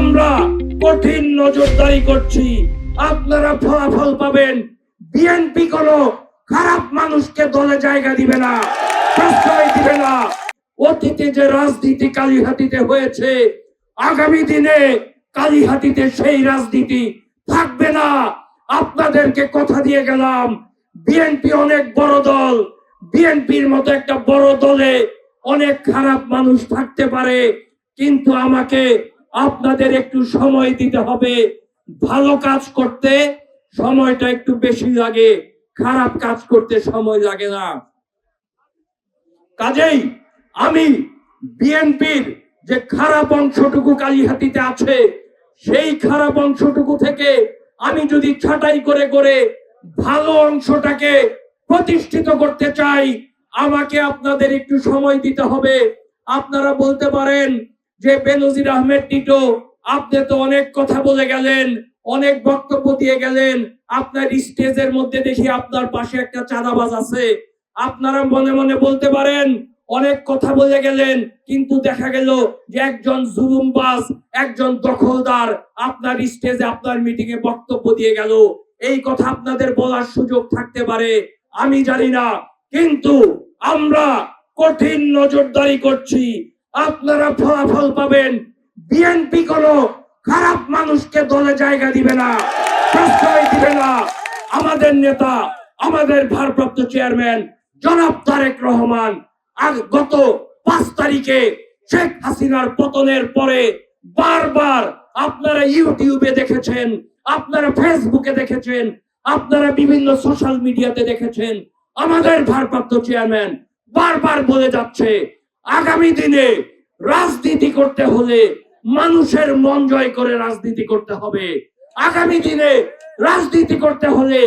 আমরা কঠিন নজরদারি করছি। আপনারা ফলাফল পাবেন। বিএনপি কোনো খারাপ মানুষকে দলে জায়গা দিবে না, প্রশ্রয় দিবে না। অতীতে যে রাজনীতি কালীহাতিতে হয়েছে, আগামী দিনে কালীহাতিতে সেই রাজনীতি থাকবে না। আপনাদেরকে কথা দিয়ে গেলাম বিএনপি অনেক বড় দল বিএনপির মতো একটা বড় দলে অনেক খারাপ মানুষ থাকতে পারে, কিন্তু আমাকে আপনাদের একটু সময় দিতে হবে। ভালো কাজ করতে সময়টা একটু বেশি লাগে। খারাপ কাজ করতে সময় লাগে না। কাজেই আমি বিএনপির যে খারাপ অংশটুকু কালীহাতিতে আছে, সেই খারাপ অংশটুকু থেকে আমি যদি ছাঁটাই করে করে ভালো অংশটাকে প্রতিষ্ঠিত করতে চাই, আমাকে আপনাদের একটু সময় দিতে হবে। আপনারা বলতে পারেন যে বেনজির আহমেদ টিটো, আপনি তো অনেক কথা বলে গেলেন, অনেক বক্তব্য দিয়ে গেলেন। আপনার স্টেজের মধ্যে দেখি আপনার পাশে একটা চাঁদাবাজ আছে। আপনারা মনে মনে বলতে পারেন, অনেক কথা বলে গেলেন, কিন্তু দেখা গেল যে একজন জুলুমবাজ, একজন দখলদার আপনার স্টেজে আপনার মিটিং এ বক্তব্য দিয়ে গেল। এই কথা আপনাদের বলার সুযোগ থাকতে পারে, আমি জানি না, কিন্তু আমরা কঠিন নজরদারি করছি। আপনারা ফলাফল পাবেন। বিএনপি কোনো খারাপ মানুষকে দলে জায়গা দিবে না, প্রশ্রয় দিবে না। আমাদের নেতা, আমাদের ভারপ্রাপ্ত চেয়ারম্যান জনাব তারেক রহমান গত পাঁচ তারিখে শেখ হাসিনার পতনের পরে বারবার আপনারা ইউটিউবে দেখেছেন, আপনারা ফেসবুকে দেখেছেন, আপনারা বিভিন্ন সোশ্যাল মিডিয়াতে দেখেছেন। আমাদের ভারপ্রাপ্ত চেয়ারম্যান বারবার বলে যাচ্ছে আগামী দিনে রাজনীতি করতে হলে মানুষের মন জয় করে রাজনীতি করতে হবে। আগামী দিনে রাজনীতি করতে হলে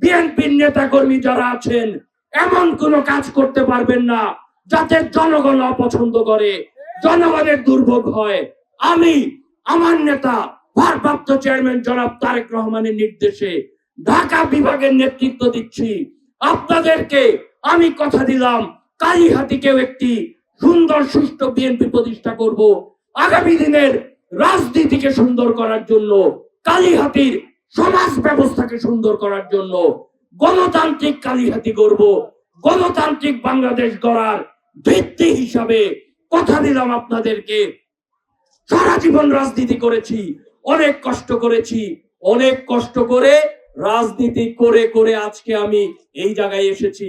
বিএনপির নেতা কর্মী যারা আছেন, এমন কোন কাজ করতে পারবেন না যাতে জনগণ অপছন্দ করে, জনগণের দুর্ভোগ হয়। আমি, আমার নেতা, ভারপ্রাপ্ত চেয়ারম্যান জনাব তারেক রহমানের নির্দেশে ঢাকা বিভাগের নেতৃত্ব দিচ্ছি। আপনাদেরকে আমি কথা দিলাম কালীহাতিকেও একটি সুন্দর সুষ্ঠু বিএনপি প্রতিষ্ঠা করব। আগামী দিনের রাজনীতিকে সুন্দর করার জন্য, কালীহাতির সমাজ ব্যবস্থাকে সুন্দর করার জন্য গণতান্ত্রিক কালীহাতি করব গণতান্ত্রিক বাংলাদেশ গড়ার ভিত্তি হিসাবে কথা দিলাম আপনাদেরকে। সারা জীবন রাজনীতি করেছি, অনেক কষ্ট করেছি, অনেক কষ্ট করে রাজনীতি করে করে আজকে আমি এই জায়গায় এসেছি।